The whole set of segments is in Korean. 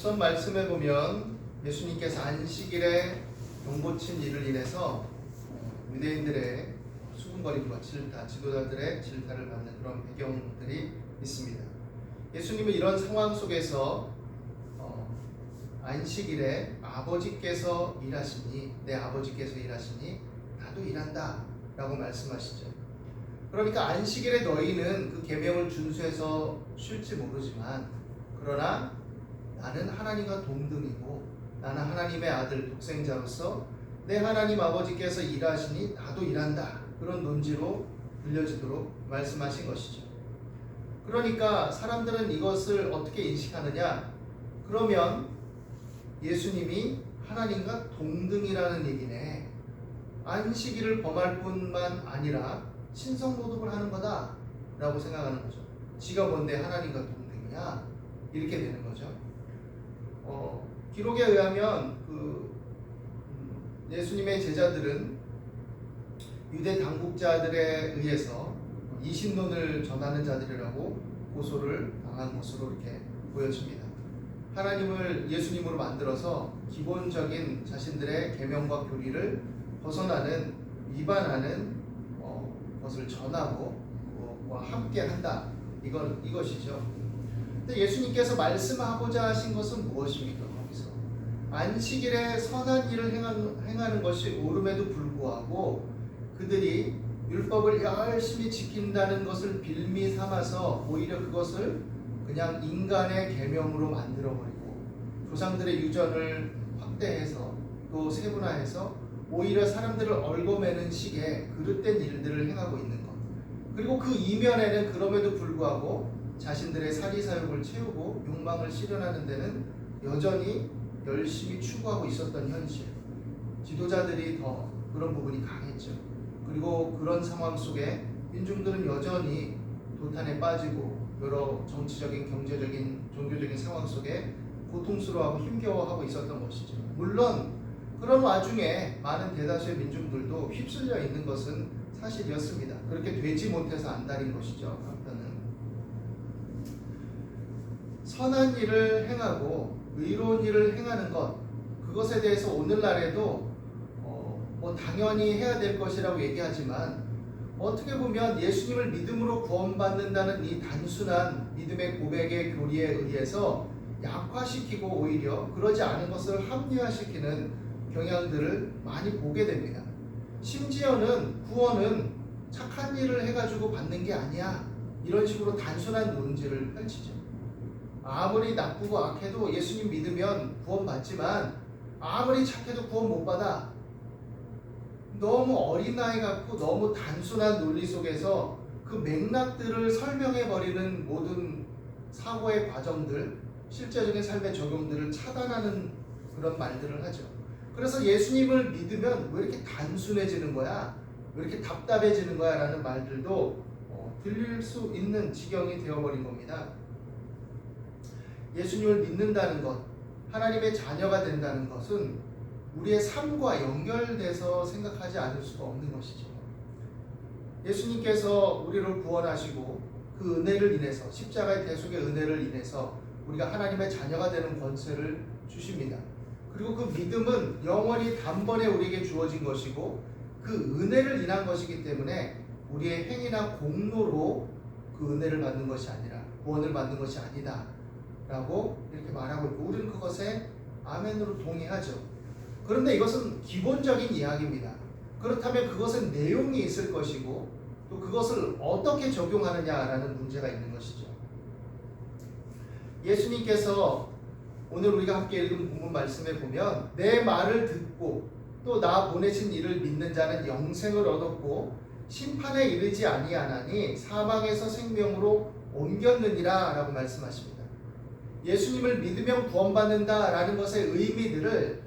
앞선 말씀에 보면 예수님께서 안식일에 병고친 일을 인해서 어, 유대인들의 수군거림과 질타, 지도자들의 질타를 받는 그런 배경들이 있습니다. 예수님은 이런 상황 속에서 어, 안식일에 아버지께서 일하시니 내 아버지께서 일하시니 나도 일한다 라고 말씀하시죠. 그러니까 안식일에 너희는 그 계명을 준수해서 쉴지 모르지만 그러나 나는 하나님과 동등이고 나는 하나님의 아들 독생자로서 내 하나님 아버지께서 일하시니 나도 일한다 그런 논지로 들려지도록 말씀하신 것이죠. 그러니까 사람들은 이것을 어떻게 인식하느냐? 그러면 예수님이 하나님과 동등이라는 얘기네. 안식일을 범할 뿐만 아니라 신성 노동을 하는 거다라고 생각하는 거죠. 지가 뭔데 하나님과 동등이냐? 이렇게 되는 거죠. 어, 기록에 의하면 그 음, 예수님의 제자들은 유대 당국자들에 의해서 이신론을 전하는 자들이라고 고소를 당한 것으로 이렇게 보여집니다. 하나님을 예수님으로 만들어서 기본적인 자신들의 계명과 교리를 벗어나는 위반하는 어, 것을 전하고 그와 함께 한다. 이건 이것이죠. 근데 예수님께서 말씀하고자 하신 것은 무엇입니까? 거기서 안식일에 선한 일을 행하는, 것이 옳음에도 불구하고 그들이 율법을 열심히 지킨다는 것을 빌미 삼아서 오히려 그것을 그냥 인간의 계명으로 만들어 버리고 조상들의 유전을 확대해서 또 세분화해서 오히려 사람들을 얽어매는 식의 그릇된 일들을 행하고 있는 것. 그리고 그 이면에는 그럼에도 불구하고 자신들의 사리사욕을 채우고 욕망을 실현하는 데는 여전히 열심히 추구하고 있었던 현실. 지도자들이 더 그런 부분이 강했죠. 그리고 그런 상황 속에 민중들은 여전히 도탄에 빠지고 여러 정치적인, 경제적인, 종교적인 상황 속에 고통스러워하고 힘겨워하고 있었던 것이죠. 물론 그런 와중에 많은 대다수의 민중들도 휩쓸려 있는 것은 사실이었습니다. 그렇게 되지 못해서 안달인 것이죠. 한편은 선한 일을 행하고 의로운 일을 행하는 것 그것에 대해서 오늘날에도 어, 뭐 당연히 해야 될 것이라고 얘기하지만 어떻게 보면 예수님을 믿음으로 구원받는다는 이 단순한 믿음의 고백의 교리에 의해서 약화시키고 오히려 그러지 않은 것을 합리화시키는 경향들을 많이 보게 됩니다. 심지어는 구원은 착한 일을 해가지고 받는 게 아니야. 이런 식으로 단순한 논지를 펼치죠. 아무리 나쁘고 악해도 예수님 믿으면 구원받지만 아무리 착해도 구원 못 받아. 너무 어린아이 같고 너무 단순한 논리 속에서 그 맥락들을 설명해 버리는 모든 사고의 과정들, 실제적인 삶의 적용들을 차단하는 그런 말들을 하죠. 그래서 예수님을 믿으면 왜 이렇게 단순해지는 거야? 왜 이렇게 답답해지는 거야? 라는 말들도 어, 들릴 수 있는 지경이 되어버린 겁니다. 예수님을 믿는다는 것, 하나님의 자녀가 된다는 것은 우리의 삶과 연결돼서 생각하지 않을 수가 없는 것이죠. 예수님께서 우리를 구원하시고 그 은혜를 인해서 십자가의 대속의 은혜를 인해서 우리가 하나님의 자녀가 되는 권세를 주십니다. 그리고 그 믿음은 영원히 단번에 우리에게 주어진 것이고 그 은혜를 인한 것이기 때문에 우리의 행위나 공로로 그 은혜를 받는 것이 아니라 구원을 받는 것이 아니다. 라고 이렇게 말하고 있고 우리는 그것에 아멘으로 동의하죠. 그런데 이것은 기본적인 이야기입니다. 그렇다면 그것은 내용이 있을 것이고 또 그것을 어떻게 적용하느냐라는 문제가 있는 것이죠. 예수님께서 오늘 우리가 함께 읽은 본문 말씀에 보면 내 말을 듣고 또 나 보내신 이를 믿는 자는 영생을 얻었고 심판에 이르지 아니하나니 사망에서 생명으로 옮겼느니라 라고 말씀하십니다. 예수님을 믿으면 구원받는다라는 것의 의미들을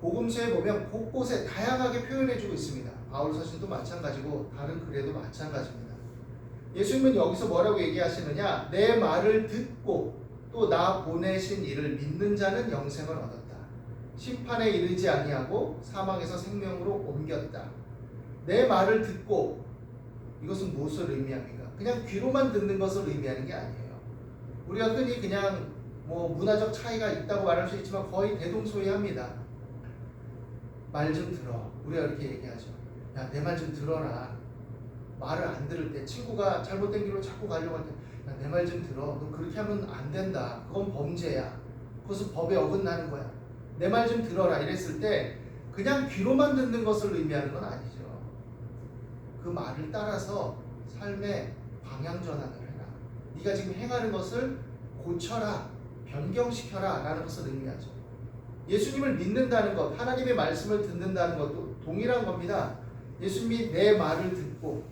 복음서에 보면 곳곳에 다양하게 표현해주고 있습니다. 바울 서신도 마찬가지고 다른 글에도 마찬가지입니다. 예수님은 여기서 뭐라고 얘기하시느냐? 내 말을 듣고 또 나 보내신 이를 믿는 자는 영생을 얻었다. 심판에 이르지 아니하고 사망에서 생명으로 옮겼다. 내 말을 듣고 이것은 무엇을 의미합니까? 그냥 귀로만 듣는 것을 의미하는 게 아니에요. 우리가 흔히 그냥 뭐 문화적 차이가 있다고 말할 수 있지만 거의 대동소이합니다. 말 좀 들어. 우리가 이렇게 얘기하죠. 야, 내 말 좀 들어라. 말을 안 들을 때 친구가 잘못된 길로 자꾸 가려고 할 때, 야, 내 말 좀 들어. 너 그렇게 하면 안 된다. 그건 범죄야. 그것은 법에 어긋나는 거야. 내 말 좀 들어라. 이랬을 때 그냥 귀로만 듣는 것을 의미하는 건 아니죠. 그 말을 따라서 삶의 방향 전환을 해라. 네가 지금 행하는 것을 고쳐라. 변경시켜라. 라는 것을 의미하죠. 예수님을 믿는다는 것, 하나님의 말씀을 듣는다는 것도 동일한 겁니다. 예수님이 내 말을 듣고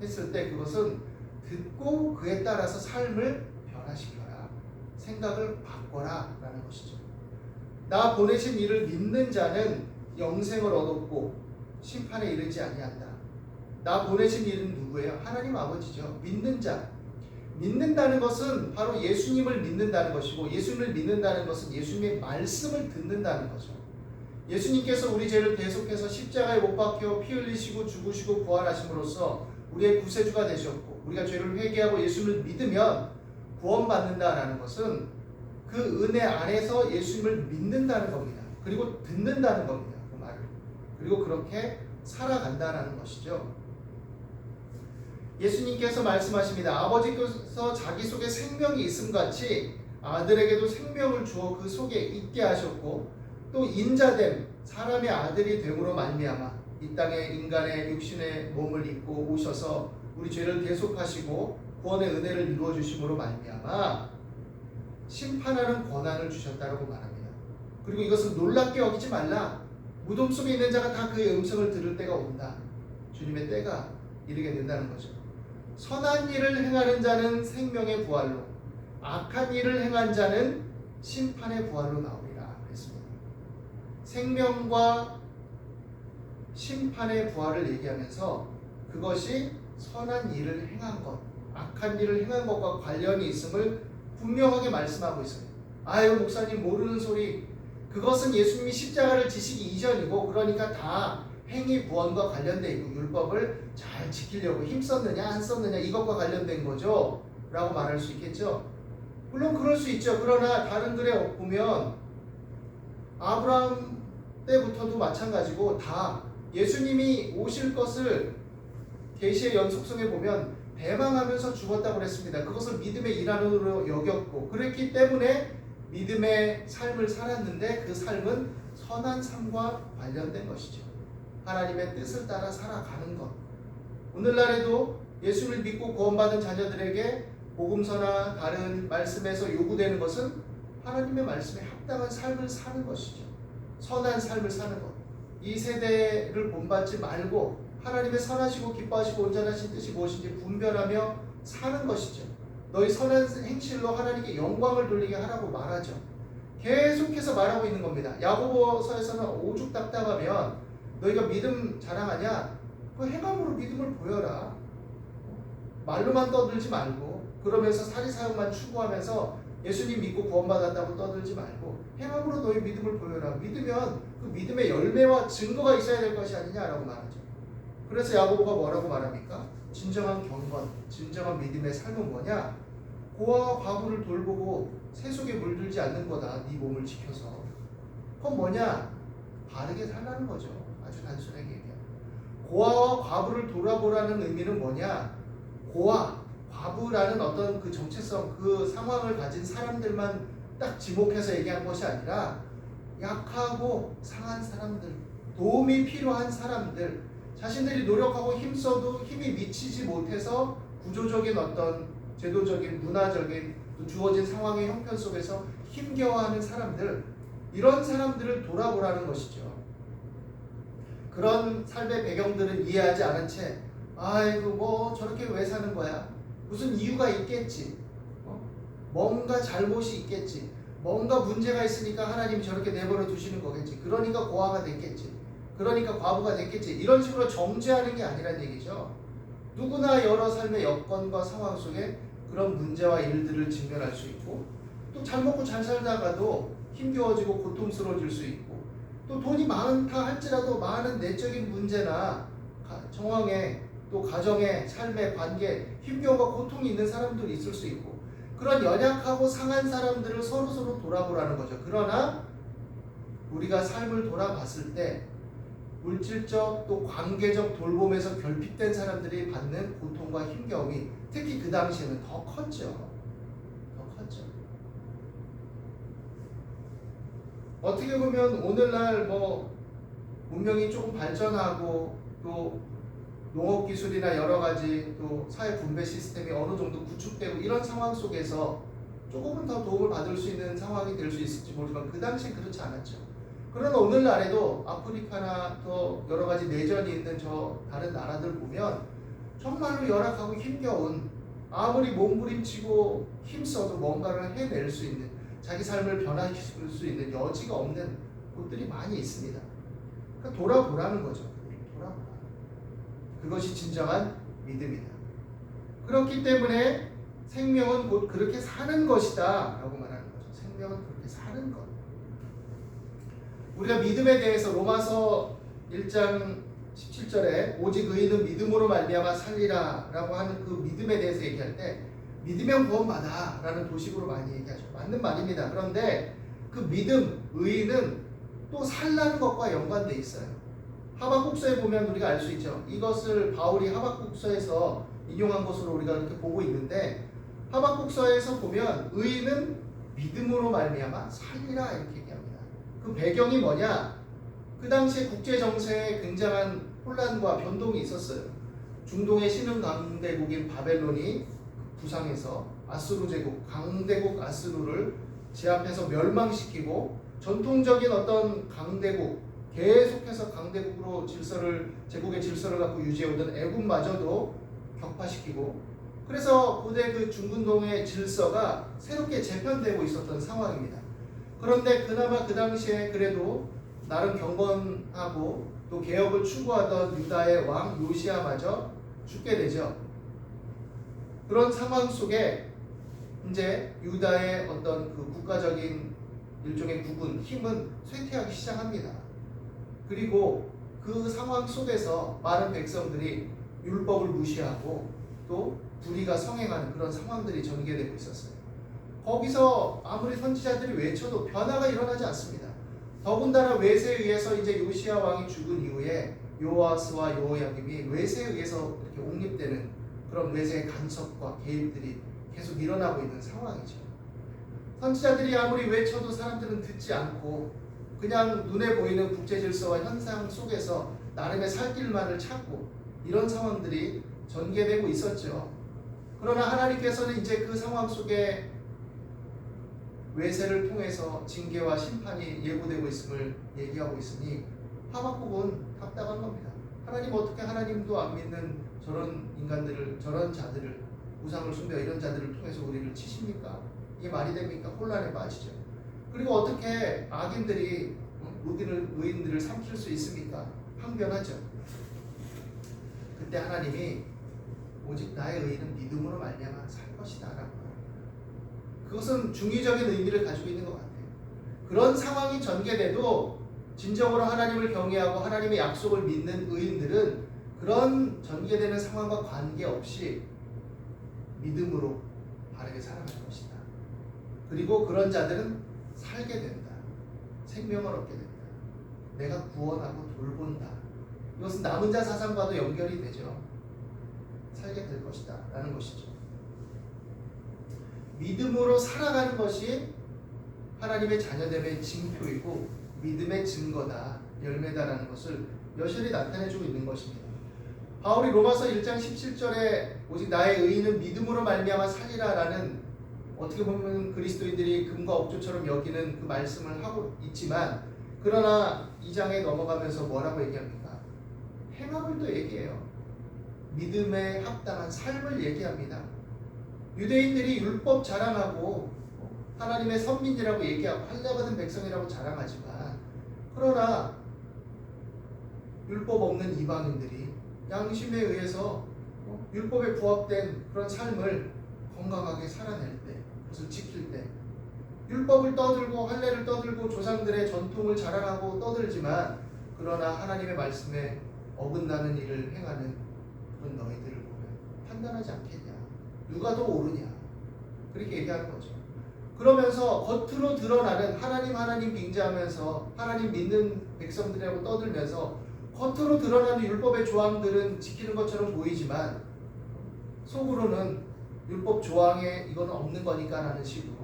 했을 때 그것은 듣고 그에 따라서 삶을 변화시켜라. 생각을 바꿔라. 라는 것이죠. 나 보내신 이를 믿는 자는 영생을 얻었고 심판에 이르지 아니한다. 나 보내신 이는 누구예요? 하나님 아버지죠. 믿는 자. 믿는다는 것은 바로 예수님을 믿는다는 것이고 예수님을 믿는다는 것은 예수님의 말씀을 듣는다는 거죠. 예수님께서 우리 죄를 대속해서 십자가에 못 박혀 피 흘리시고 죽으시고 부활하심으로써 우리의 구세주가 되셨고 우리가 죄를 회개하고 예수님을 믿으면 구원받는다라는 것은 그 은혜 안에서 예수님을 믿는다는 겁니다. 그리고 듣는다는 겁니다. 그 말을. 그리고 그렇게 살아간다라는 것이죠. 예수님께서 말씀하십니다. 아버지께서 자기 속에 생명이 있음 같이 아들에게도 생명을 주어 그 속에 있게 하셨고 또 인자됨 사람의 아들이 됨으로 말미암아 이 땅에 인간의 육신의 몸을 입고 오셔서 우리 죄를 대속하시고 구원의 은혜를 이루어 주심으로 말미암아 심판하는 권한을 주셨다고 말합니다. 그리고 이것은 놀랍게 여기지 말라. 무덤 속에 있는 자가 다 그의 음성을 들을 때가 온다. 주님의 때가 이르게 된다는 거죠. 선한 일을 행하는 자는 생명의 부활로, 악한 일을 행한 자는 심판의 부활로 나오리라 그랬습니다. 생명과 심판의 부활을 얘기하면서 그것이 선한 일을 행한 것, 악한 일을 행한 것과 관련이 있음을 분명하게 말씀하고 있어요. 아유 목사님 모르는 소리. 그것은 예수님이 십자가를 지시기 이전이고 그러니까 다 행위 구원과 관련돼 있고 율법을 잘 지키려고 힘썼느냐 안 썼느냐 이것과 관련된 거죠. 라고 말할 수 있겠죠. 물론 그럴 수 있죠. 그러나 다른 글에 보면 아브라함 때부터도 마찬가지고 다 예수님이 오실 것을 계시의 연속성에 보면 배망하면서 죽었다고 그랬습니다. 그것을 믿음의 일환으로 여겼고 그랬기 때문에 믿음의 삶을 살았는데 그 삶은 선한 삶과 관련된 것이죠. 하나님의 뜻을 따라 살아가는 것. 오늘날에도 예수를 믿고 구원받은 자녀들에게 복음서나 다른 말씀에서 요구되는 것은 하나님의 말씀에 합당한 삶을 사는 것이죠. 선한 삶을 사는 것. 이 세대를 본받지 말고 하나님의 선하시고 기뻐하시고 온전하신 뜻이 무엇인지 분별하며 사는 것이죠. 너희 선한 행실로 하나님께 영광을 돌리게 하라고 말하죠. 계속해서 말하고 있는 겁니다. 야고보서에서는 오죽 답답하면 너희가 믿음 자랑하냐? 그 행함으로 믿음을 보여라. 말로만 떠들지 말고 그러면서 사리사욕만 추구하면서 예수님 믿고 구원받았다고 떠들지 말고 행함으로 너희 믿음을 보여라. 믿으면 그 믿음의 열매와 증거가 있어야 될 것이 아니냐라고 말하죠. 그래서 야고보가 뭐라고 말합니까? 진정한 경건, 진정한 믿음의 삶은 뭐냐? 고아와 과부를 돌보고 세속에 물들지 않는 거다. 네 몸을 지켜서. 그건 뭐냐? 바르게 살라는 거죠. 아주 단순하게 얘기하면. 고아와 과부를 돌아보라는 의미는 뭐냐? 고아, 과부라는 어떤 그 정체성, 그 상황을 가진 사람들만 딱 지목해서 얘기한 것이 아니라 약하고 상한 사람들, 도움이 필요한 사람들, 자신들이 노력하고 힘써도 힘이 미치지 못해서 구조적인 어떤 제도적인 문화적인 주어진 상황의 형편 속에서 힘겨워하는 사람들 이런 사람들을 돌아보라는 것이죠. 그런 삶의 배경들은 이해하지 않은 채 아이고 뭐 저렇게 왜 사는 거야? 무슨 이유가 있겠지. 어? 뭔가 잘못이 있겠지. 뭔가 문제가 있으니까 하나님이 저렇게 내버려 두시는 거겠지. 그러니까 고아가 됐겠지. 그러니까 과부가 됐겠지. 이런 식으로 정죄하는 게 아니란 얘기죠. 누구나 여러 삶의 여건과 상황 속에 그런 문제와 일들을 직면할 수 있고 또 잘 먹고 잘 살다가도 힘겨워지고 고통스러워질 수 있고 또 돈이 많다 할지라도 많은 내적인 문제나 정황에 또 가정의 삶의 관계 힘겨움과 고통이 있는 사람들이 있을 수 있고 그런 연약하고 상한 사람들을 서로 서로 돌아보라는 거죠. 그러나 우리가 삶을 돌아봤을 때 물질적 또 관계적 돌봄에서 결핍된 사람들이 받는 고통과 힘겨움이 특히 그 당시에는 더 컸죠. 더 컸죠. 어떻게 보면 오늘날 뭐 문명이 조금 발전하고 또 농업 기술이나 여러 가지 또 사회 분배 시스템이 어느 정도 구축되고 이런 상황 속에서 조금은 더 도움을 받을 수 있는 상황이 될 수 있을지 모르지만 그 당시엔 그렇지 않았죠. 그러나 오늘날에도 아프리카나 또 여러 가지 내전이 있는 저 다른 나라들 보면 정말로 열악하고 힘겨운 아무리 몸부림치고 힘써도 뭔가를 해낼 수 있는 자기 삶을 변화시킬 수 있는 여지가 없는 곳들이 많이 있습니다. 그러니까 돌아보라는 거죠. 돌아보라. 그것이 진정한 믿음이다. 그렇기 때문에 생명은 곧 그렇게 사는 것이다. 라고 말하는 거죠. 생명은 그렇게 사는 것. 우리가 믿음에 대해서 로마서 1장 17절에 오직 의인은 믿음으로 말미암아 살리라 라고 하는 그 믿음에 대해서 얘기할 때 믿으면 구원받아 라는 도식으로 많이 얘기하죠. 맞는 말입니다. 그런데 그 믿음, 의인은 또 살라는 것과 연관돼 있어요. 하박국서에 보면 우리가 알 수 있죠. 이것을 바울이 하박국서에서 인용한 것으로 우리가 이렇게 보고 있는데 하박국서에서 보면 의인은 믿음으로 말미암아 살리라 이렇게 얘기합니다. 그 배경이 뭐냐? 그 당시에 국제 정세에 굉장한 혼란과 변동이 있었어요. 중동의 신흥 강대국인 바벨론이 부상해서 아수르 제국, 강대국 아수르를 제압해서 멸망시키고 전통적인 어떤 강대국 계속해서 강대국으로 질서를 제국의 질서를 갖고 유지해오던 애국마저도 격파시키고 그래서 고대 그 중근동의 질서가 새롭게 재편되고 있었던 상황입니다. 그런데 그나마 그 당시에 그래도 나름 경건하고 또 개혁을 추구하던 유다의 왕 요시아마저 죽게 되죠. 그런 상황 속에 이제 유다의 어떤 그 국가적인 일종의 구분, 힘은 쇠퇴하기 시작합니다. 그리고 그 상황 속에서 많은 백성들이 율법을 무시하고 또 불의가 성행하는 그런 상황들이 전개되고 있었어요. 거기서 아무리 선지자들이 외쳐도 변화가 일어나지 않습니다. 더군다나 외세에 의해서 이제 요시아 왕이 죽은 이후에 요아스와 요야김이 외세에 의해서 이렇게 옹립되는 그런 외세의 간섭과 개입들이 계속 일어나고 있는 상황이죠. 선지자들이 아무리 외쳐도 사람들은 듣지 않고 그냥 눈에 보이는 국제 질서와 현상 속에서 나름의 살 길만을 찾고 이런 상황들이 전개되고 있었죠. 그러나 하나님께서는 이제 그 상황 속에 외세를 통해서 징계와 심판이 예고되고 있음을 얘기하고 있으니 하박국은 답답한 겁니다. 하나님 어떻게 하나님도 안 믿는 저런 인간들을 저런 자들을 우상을 숭배 이런 자들을 통해서 우리를 치십니까? 이게 말이 됩니까? 혼란에 빠지죠. 그리고 어떻게 악인들이 의인을, 의인들을 삼킬 수 있습니까? 항변하죠. 그때 하나님이 오직 나의 의인은 믿음으로 말미암아 살 것이다라고. 그것은 중의적인 의미를 가지고 있는 것 같아요. 그런 상황이 전개돼도 진정으로 하나님을 경외하고 하나님의 약속을 믿는 의인들은 그런 전개되는 상황과 관계없이 믿음으로 바르게 살아갈 것이다. 그리고 그런 자들은 살게 된다. 생명을 얻게 된다. 내가 구원하고 돌본다. 이것은 남은 자 사상과도 연결이 되죠. 살게 될 것이다. 라는 것이죠. 믿음으로 살아가는 것이 하나님의 자녀됨의 징표이고 믿음의 증거다. 열매다라는 것을 여실히 나타내주고 있는 것입니다. 바울이 로마서 1장 17절에 오직 나의 의인은 믿음으로 말미암아 살리라라는 어떻게 보면 그리스도인들이 금과 옥조처럼 여기는 그 말씀을 하고 있지만 그러나 이 장에 넘어가면서 뭐라고 얘기합니까? 행함을 또 얘기해요. 믿음에 합당한 삶을 얘기합니다. 유대인들이 율법 자랑하고 하나님의 선민이라고 얘기하고 할례받은 백성이라고 자랑하지만 그러나 율법 없는 이방인들이 양심에 의해서 율법에 부합된 그런 삶을 건강하게 살아낼 때, 그것을 지킬 때, 율법을 떠들고 할례를 떠들고 조상들의 전통을 자랑하고 떠들지만 그러나 하나님의 말씀에 어긋나는 일을 행하는 그런 너희들을 보면 판단하지 않겠냐? 누가 더 옳으냐? 그렇게 얘기하는 거죠. 그러면서 겉으로 드러나는 하나님 하나님 빙자하면서 하나님 믿는 백성들이라고 떠들면서 겉으로 드러나는 율법의 조항들은 지키는 것처럼 보이지만 속으로는 율법 조항에 이거는 없는 거니까 라는 식으로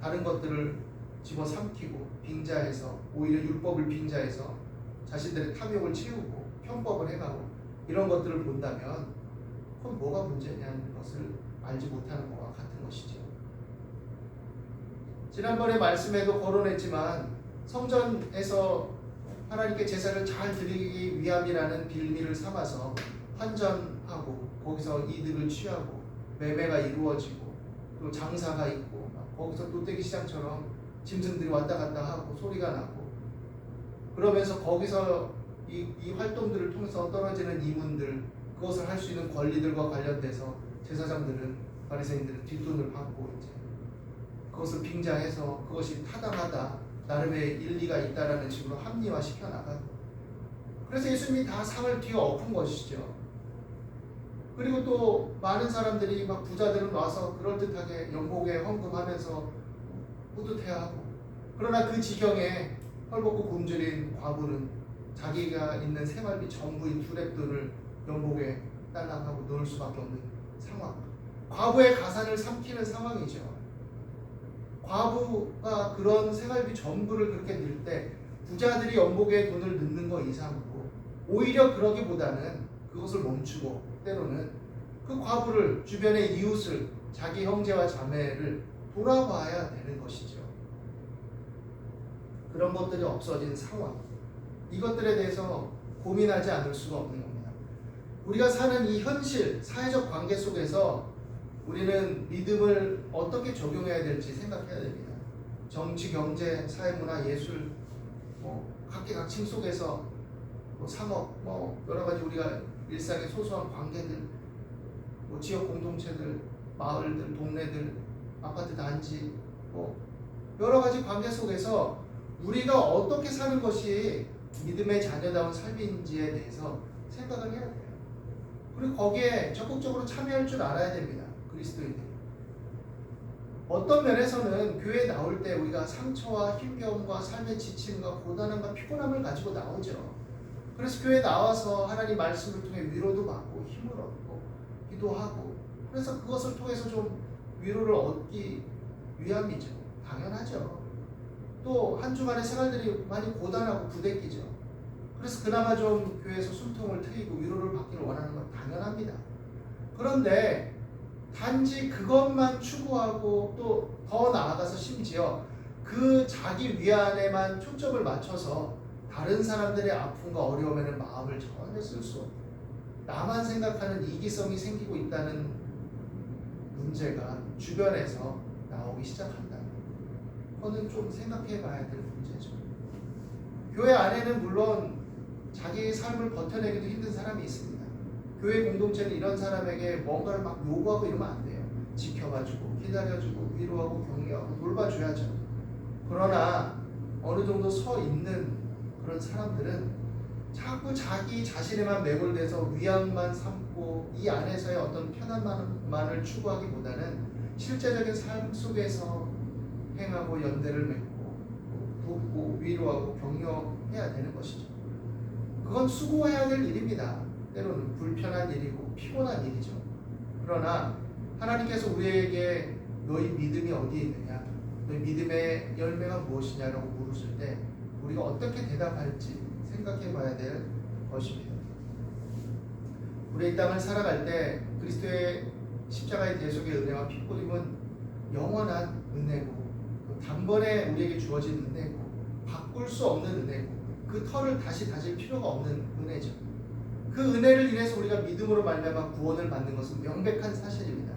다른 것들을 집어 삼키고 빙자해서 오히려 율법을 빙자해서 자신들의 탐욕을 채우고 편법을 해가고 이런 것들을 본다면 그건 뭐가 문제냐는 것을 알지 못하는 것과 같은 것이죠. 지난번에 말씀에도 거론했지만 성전에서 하나님께 제사를 잘 드리기 위함이라는 빌미를 삼아서 환전하고 거기서 이득을 취하고 매매가 이루어지고 또 장사가 있고 막 거기서 롯데기 시장처럼 짐승들이 왔다 갔다 하고 소리가 나고 그러면서 거기서 이, 이 활동들을 통해서 떨어지는 이문들 그것을 할 수 있는 권리들과 관련돼서 제사장들은 바리새인들은 뒷돈을 받고 이제 그것을 빙자해서 그것이 타당하다 나름의 일리가 있다라는 식으로 합리화시켜 나가고 그래서 예수님이 다 상을 뒤어 엎은 것이죠. 그리고 또 많은 사람들이 막 부자들은 와서 그럴듯하게 연복에 헌금하면서 뿌듯해하고 그러나 그 지경에 헐벗고 굶주린 과부는 자기가 있는 생활비 전부인 두랩돈을 연복에 딸랑하고 넣을 수밖에 없는 상황. 과부의 가산을 삼키는 상황이죠. 과부가 그런 생활비 전부를 그렇게 넣을 때 부자들이 연복에 돈을 넣는 거 이상으로 오히려 그러기보다는 그것을 멈추고 때로는 그 과부를 주변의 이웃을 자기 형제와 자매를 돌아봐야 되는 것이죠. 그런 것들이 없어진 상황. 이것들에 대해서 고민하지 않을 수가 없는 겁니다. 우리가 사는 이 현실, 사회적 관계 속에서 우리는 믿음을 어떻게 적용해야 될지 생각해야 됩니다. 정치, 경제, 사회문화, 예술, 뭐 각계각층 속에서 뭐 상업, 뭐 여러 가지 우리가 일상의 소소한 관계들, 뭐 지역 공동체들, 마을들, 동네들, 아파트 단지, 뭐 여러 가지 관계 속에서 우리가 어떻게 사는 것이 믿음의 자녀다운 삶인지에 대해서 생각을 해야 돼요. 그리고 거기에 적극적으로 참여할 줄 알아야 됩니다. 그리스도인들. 어떤 면에서는 교회에 나올 때 우리가 상처와 힘겨움과 삶의 지침과 고단함과 피곤함을 가지고 나오죠. 그래서 교회에 나와서 하나님 말씀을 통해 위로도 받고 힘을 얻고 기도하고 그래서 그것을 통해서 좀 위로를 얻기 위함이죠. 당연하죠. 또 한 주간의 생활들이 많이 고단하고 부대끼죠. 그래서 그나마 좀 교회에서 숨통을 트이고 위로를 받기를 원하는 건 당연합니다. 그런데 단지 그것만 추구하고 또 더 나아가서 심지어 그 자기 위안에만 초점을 맞춰서 다른 사람들의 아픔과 어려움에는 마음을 전혀 쓸 수 없고 나만 생각하는 이기성이 생기고 있다는 문제가 주변에서 나오기 시작한다. 그거는 좀 생각해 봐야 될 문제죠. 교회 안에는 물론 자기 삶을 버텨내기도 힘든 사람이 있습니다. 교회 공동체는 이런 사람에게 뭔가를 막 요구하고 이러면 안 돼요. 지켜봐주고 기다려주고 위로하고 격려하고 돌봐줘야죠. 그러나 어느 정도 서 있는 그런 사람들은 자꾸 자기 자신에만 매몰돼서 위안만 삼고 이 안에서의 어떤 편안만을 추구하기보다는 실제적인 삶 속에서 행하고 연대를 맺고 돕고 위로하고 격려해야 되는 것이죠. 그건 수고해야 될 일입니다. 때로는 불편한 일이고 피곤한 일이죠. 그러나 하나님께서 우리에게 너희 믿음이 어디에 있느냐, 너희 믿음의 열매가 무엇이냐라고 물으실 때 우리가 어떻게 대답할지 생각해 봐야 될 것입니다. 우리 이 땅을 살아갈 때 그리스도의 십자가의 대속의 은혜와 피고림은 영원한 은혜고 단번에 우리에게 주어진 은혜고 바꿀 수 없는 은혜고 그 털을 다시 다질 필요가 없는 은혜죠. 그 은혜를 인해서 우리가 믿음으로 말미암아 구원을 받는 것은 명백한 사실입니다.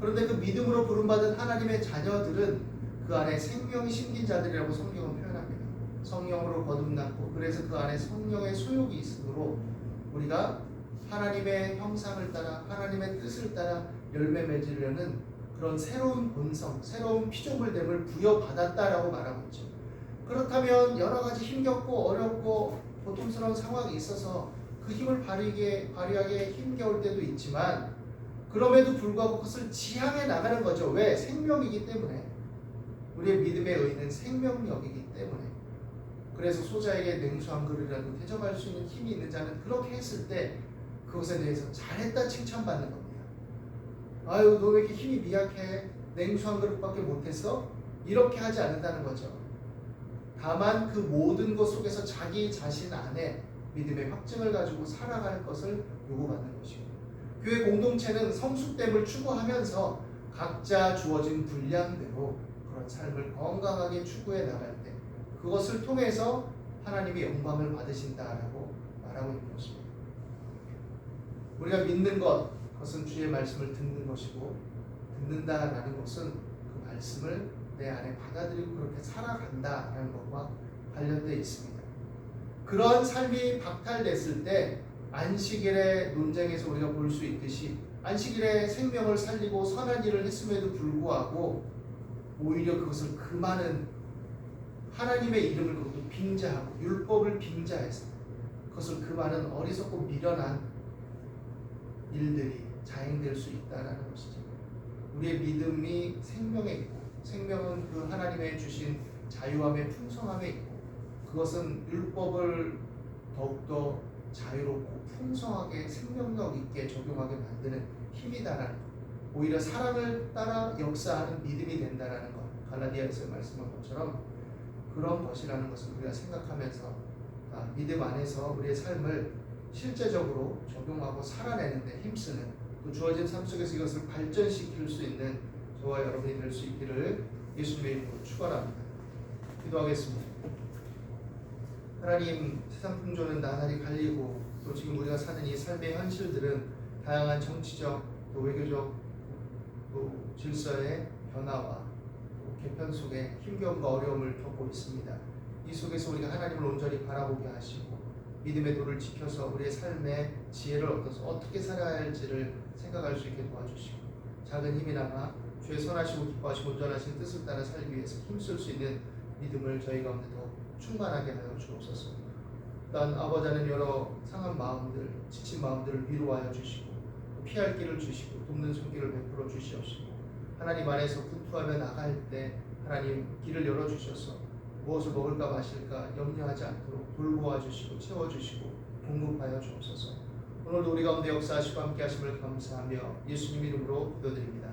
그런데 그 믿음으로 부름받은 하나님의 자녀들은 그 안에 생명이 심긴 자들이라고 성경은 표현합니다. 성령으로 거듭났고 그래서 그 안에 성령의 소욕이 있으므로 우리가 하나님의 형상을 따라 하나님의 뜻을 따라 열매 맺으려는 그런 새로운 본성, 새로운 피조물됨을 부여받았다라고 말하고 있죠. 그렇다면 여러 가지 힘겹고 어렵고 고통스러운 상황이 있어서 그 힘을 발휘하게, 발휘하기에 힘겨울 때도 있지만 그럼에도 불구하고 그것을 지향해 나가는 거죠. 왜? 생명이기 때문에. 우리의 믿음의 의는 생명력이기 때문에. 그래서 소자에게 냉수 한 그릇이라도 대접할 수 있는 힘이 있는 자는 그렇게 했을 때 그것에 대해서 잘했다 칭찬받는 겁니다. 아유, 너 왜 이렇게 힘이 미약해? 냉수 한 그릇밖에 못했어? 이렇게 하지 않는다는 거죠. 다만 그 모든 것 속에서 자기 자신 안에 믿음의 확증을 가지고 살아갈 것을 요구받는 것이고 교회 공동체는 성숙됨을 추구하면서 각자 주어진 분량대로 그런 삶을 건강하게 추구해 나갈 때 그것을 통해서 하나님이 영광을 받으신다라고 말하고 있는 것입니다. 우리가 믿는 것 그것은 주의 말씀을 듣는 것이고 듣는다라는 것은 그 말씀을 내 안에 받아들이고 그렇게 살아간다라는 것과 관련되어 있습니다. 그러한 삶이 박탈됐을 때 안식일의 논쟁에서 우리가 볼 수 있듯이 안식일에 생명을 살리고 선한 일을 했음에도 불구하고 오히려 그것을 그 많은 하나님의 이름을 그것도 빙자하고 율법을 빙자해서 그것을 그 많은 어리석고 미련한 일들이 자행될 수 있다라는 것이죠. 우리의 믿음이 생명에 있고 생명은 그 하나님의 주신 자유함의 풍성함에 있고 그것은 율법을 더욱더 자유롭고 풍성하게 생명력 있게 적용하게 만드는 힘이다라는 것. 오히려 사랑을 따라 역사하는 믿음이 된다라는 것. 갈라디아에서 말씀한 것처럼 그런 것이라는 것을 우리가 생각하면서 아, 믿음 안에서 우리의 삶을 실제적으로 적용하고 살아내는 데 힘쓰는 또 주어진 삶 속에서 이것을 발전시킬 수 있는 저와 여러분이 될 수 있기를 예수님의 이름으로 축원합니다. 기도하겠습니다. 하나님 세상 풍조는 나날이 갈리고 또 지금 우리가 사는 이 삶의 현실들은 다양한 정치적 또 외교적 또 질서의 변화와 또 개편 속에 힘겨움과 어려움을 겪고 있습니다. 이 속에서 우리가 하나님을 온전히 바라보게 하시고 믿음의 도를 지켜서 우리의 삶의 지혜를 얻어서 어떻게 살아야 할지를 생각할 수 있게 도와주시고 작은 힘이나마 주의 선하시고 기뻐하시고 온전하신 뜻을 따라 살기 위해서 힘쓸 수 있는 믿음을 저희 가운데 더 충만하게 하여 주옵소서. 또한 아버지는 여러 상한 마음들, 지친 마음들을 위로하여 주시고 피할 길을 주시고 돕는 손길을 베풀어 주시옵시고 하나님 안에서 분투하며 나갈 때 하나님 길을 열어 주셔서 무엇을 먹을까 마실까 염려하지 않도록 돌보아 주시고 채워 주시고 공급하여 주옵소서. 오늘도 우리 가운데 역사하시고 함께 하심을 감사하며 예수님 이름으로 기도드립니다.